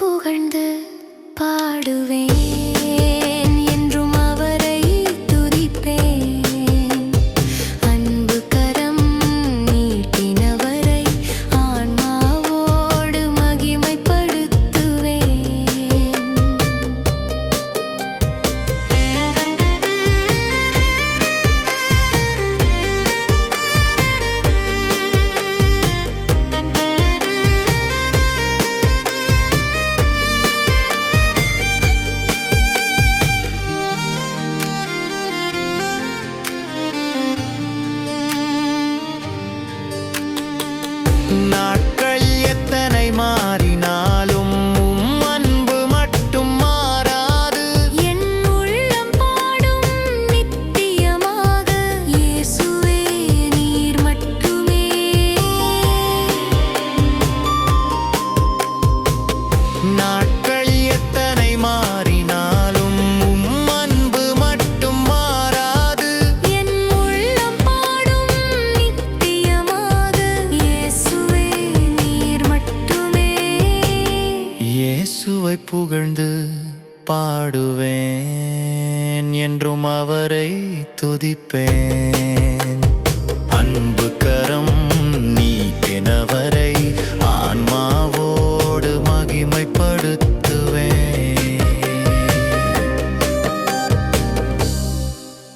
புகழ்ந்து பாடுவேன். பாடுவேன் என்றும் அவரை துதிப்பேன்.